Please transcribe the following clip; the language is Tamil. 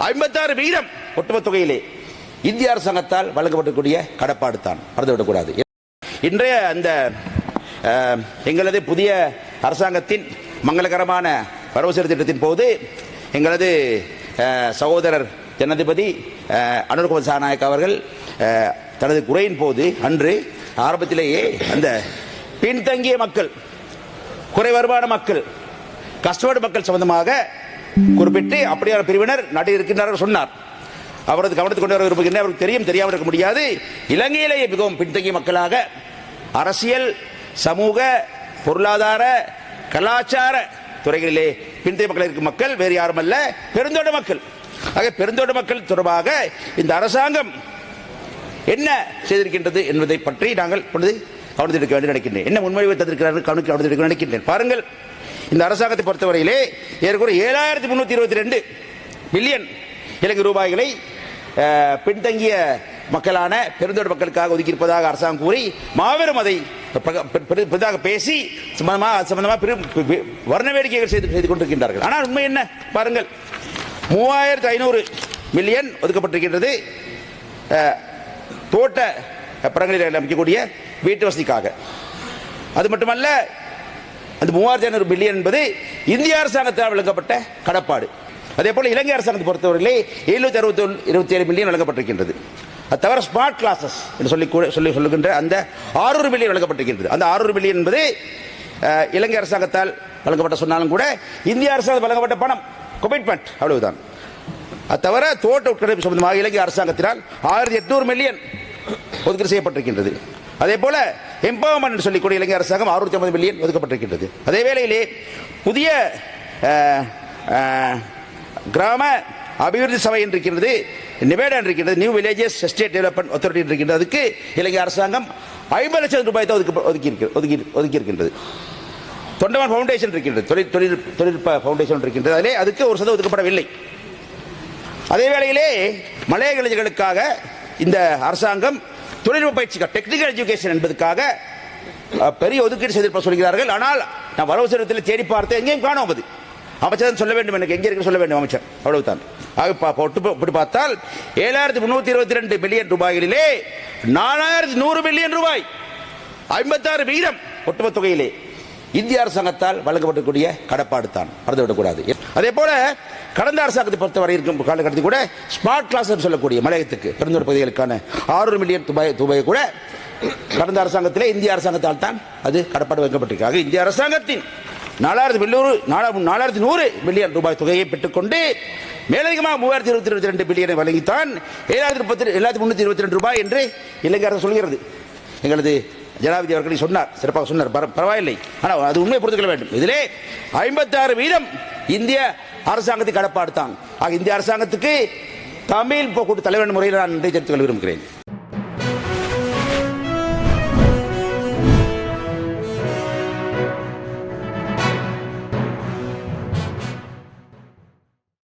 ஐம்பத்தாறு வீதம் ஒட்டுமொத்த தொகையிலே இந்திய அரசாங்கத்தால் வழங்கப்படக்கூடிய கடப்பாடு தான். மறந்துவிடக்கூடாது இன்றைய அந்த எங்களது புதிய அரசாங்கத்தின் மங்களகரமான வரவு செலவு திட்டத்தின் போது எங்களது சகோதரர் ஜனாதிபதி அனுர்குமார் சாநாயக் அவர்கள் தனது குறையின் போது அன்று ஆரம்பத்திலேயே அந்த பின்தங்கிய மக்கள் குறை வருமான மக்கள் கஷ்டப்படும் மக்கள் சம்பந்தமாக குறிப்பிட்டு அப்படியான பிரிவினர் நாட்டில் இருக்கின்றார்கள் சொன்னார். அவரது கவனத்துக்கு கொண்டு வர விரும்புகின்ற அவருக்கு தெரியும்? தெரியாமல் இருக்க முடியாது. இலங்கையிலேயே மிகவும் பின்தங்கிய மக்களாக அரசியல் சமூக பொருளாதார கலாச்சார துறைகளிலே பின்தங்கிய மக்கள் இருக்கும் மக்கள் வேறு யாரும் அல்ல பெருந்தோட்ட மக்கள். ஆக பெருந்தோட்ட மக்கள் தொடர்பாக இந்த அரசாங்கம் என்ன செய்திருக்கின்றது என்பதை பற்றி நாங்கள் இப்பொழுது கவனத்தில் எடுக்க வேண்டும் நினைக்கின்றேன். என்ன முன்மொழிவை தந்திருக்கிறார்கள்? கவனிக்க கவனத்தில் எடுக்க நினைக்கின்றேன். பாருங்கள். இந்த அரசாங்கத்தை பொறுத்தவரையிலே ஏற்கனவே ஏழாயிரத்தி முன்னூத்தி இருபத்தி ரெண்டு பில்லியன் இலங்கை ரூபாய்களை பின்தங்கிய மக்களான பெருந்தோட்ட மக்களுக்காக ஒதுக்கியிருப்பதாக அரசாங்கம் கூறி மாபெரும் அதை பிரக- பெரு- பெரிதாக பேசி சம்பந்தமாக சம்பந்தமாக பெரும் வர்ண வேடிக்கைகள் செய்து செய்து கொண்டிருக்கின்றார்கள். ஆனால் உண்மை என்ன? பாருங்கள். மூவாயிரத்து ஐநூறு மில்லியன் ஒதுக்கப்பட்டிருக்கின்றது தோட்ட படங்களில் அமைக்கக்கூடிய வீட்டு வசதிக்காக. அது மட்டுமல்ல அந்த மூவாயிரத்தி ஐநூறு பில்லியன் என்பது இந்திய அரசாங்கத்தால் வழங்கப்பட்ட கடப்பாடு. அதே போல இலங்கை அரசாங்கத்தை பொறுத்தவரையிலே எழுநூத்தி அறுபத்தி இருபத்தி ஏழு மில்லியன் வழங்கப்பட்டிருக்கின்றது அது தவிர ஸ்மார்ட் கிளாஸஸ் என்று சொல்லி கூட- சொல்லி சொல்லுகின்ற அந்த ஆறூறு மில்லியன் வழங்கப்பட்டிருக்கின்றது அந்த ஆறூறு மில்லியன் என்பது இலங்கை அரசாங்கத்தால் வழங்கப்பட்ட சொன்னாலும் கூட இந்திய அரசாங்கம் வழங்கப்பட்ட பணம் கமிட்மெண்ட் அவ்வளவுதான். அது தவிர தோட்ட உட்கடைப்பு சம்பந்தமாக இலங்கை அரசாங்கத்தினால் ஆயிரத்தி எட்நூறு மில்லியன் ஒதுக்கீடு செய்யப்பட்டிருக்கின்றது. அதே போல எம்பவர்மெண்ட் சொல்லிக்கூடிய இலங்கை அரசாங்கம் அறுநூத்தி ஐம்பது மில்லியன் ஒதுக்கப்பட்டிருக்கின்றது. அதே வேளையிலே புதிய கிராம அபிவிருத்தி சபை என்று இருக்கின்றது நிவேடா என்று இருக்கின்றது new villages estate development authority இருக்கின்றது அதுக்கு இலங்கை அரசாங்கம் ஐம்பது லட்சம் ரூபாய் தான் ஒதுக்கி ஒதுக்கி ஒதுக்கி இருக்கின்றது தொண்டமான் ஃபவுண்டேஷன் இருக்கின்றது தொழில் தொழில் தொழில்நுட்ப ஃபவுண்டேஷன் இருக்கின்றது. அதிலே அதுக்கு ஒரு சதம் ஒதுக்கப்படவில்லை. அதே வேளையிலே மலைய இளைஞர்களுக்காக இந்த அரசாங்கம் தொழில்நுட்ப பயிற்சிகள் டெக்னிக்கல் எஜுகேஷன் என்பதற்காக பெரிய ஒதுக்கீடு செய்திருப்ப சொல்கிறார்கள். ஆனால் நான் வரவு செலவத்தில் தேடி பார்த்து எங்கேயும் காணோம் அது. அமைச்சர் சொல்ல வேண்டும் எனக்கு எங்கே இருக்கு சொல்ல வேண்டும் அமைச்சர். அவ்வளவுதான். ஆக ஒட்டு பார்த்தால் ஏழாயிரத்தி முன்னூத்தி இருபத்தி ரெண்டு பில்லியன் ரூபாய்களிலே நாலாயிரத்தி நூறு பில்லியன் ரூபாய் ஐம்பத்தாறு வீதம் ஒட்டுமொத்த தொகையிலே. இந்திய அரசாங்கத்தால் வழங்கப்படக்கூடிய கடப்பாடு தான். மறந்துவிடக்கூடாது அதே போல கடந்த அரசாங்கத்தை பொறுத்தவரை இருக்கும் காலகட்டத்தில் கூட ஸ்மார்ட் கிளாஸ் சொல்லக்கூடிய மலையத்துக்கு பெருந்தோட்ட பகுதிகளுக்கான ஆறு மில்லியன் ரூபாய் ரூபாய் கூட கடந்த அரசாங்கத்திலே இந்திய அரசாங்கத்தால் தான் அது கடப்பாடு வைக்கப்பட்டிருக்கு ஆக இந்திய அரசாங்கத்தின் நாலாயிரத்தி பில்லூறு நாலாயிரத்தி நூறு மில்லியன் ரூபாய் தொகையை பெற்றுக்கொண்டு மேலதிகமாக மூவாயிரத்தி இருபத்தி இருபத்தி ரெண்டு பில்லியனை வழங்கித்தான் ஏழாயிரத்தி முப்பத்தி ஏழாயிரத்தி முன்னூற்றி இருபத்தி ரெண்டு ரூபாய் என்று இலங்கை அரசு சொல்கிறது. எங்களது ஜனாதிபதி அவர்களை சொன்னார் சிறப்பாக சொன்னார். பரவாயில்லை. ஆனால் அது உண்மையை புரிந்து கொள்ள வேண்டும். இதிலே ஐம்பத்தாறு வீதம் இந்திய அரசாங்கத்தை கடப்பாடு தான். ஆக இந்திய அரசாங்கத்துக்கு தமிழ் போக்குவரத்து தலைவர் முறையில் நான் நன்றி தெரிவித்துக் கொள்ள விரும்புகிறேன்.